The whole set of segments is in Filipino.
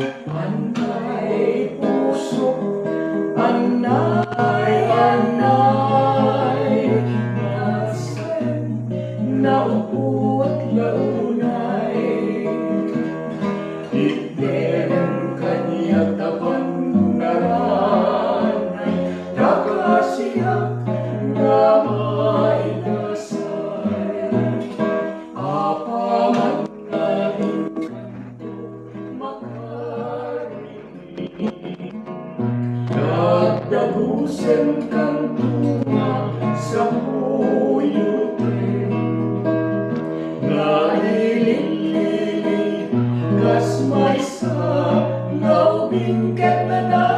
Panay puso, panay, panay, nasan na Nagdabusin kang tunga sa huyutin Naililili, nas may sa lawing kat na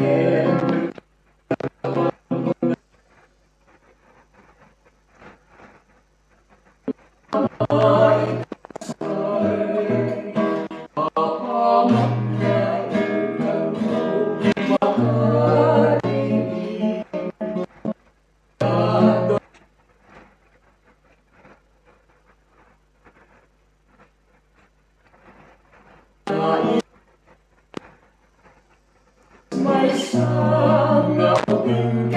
Yeah. 참 너는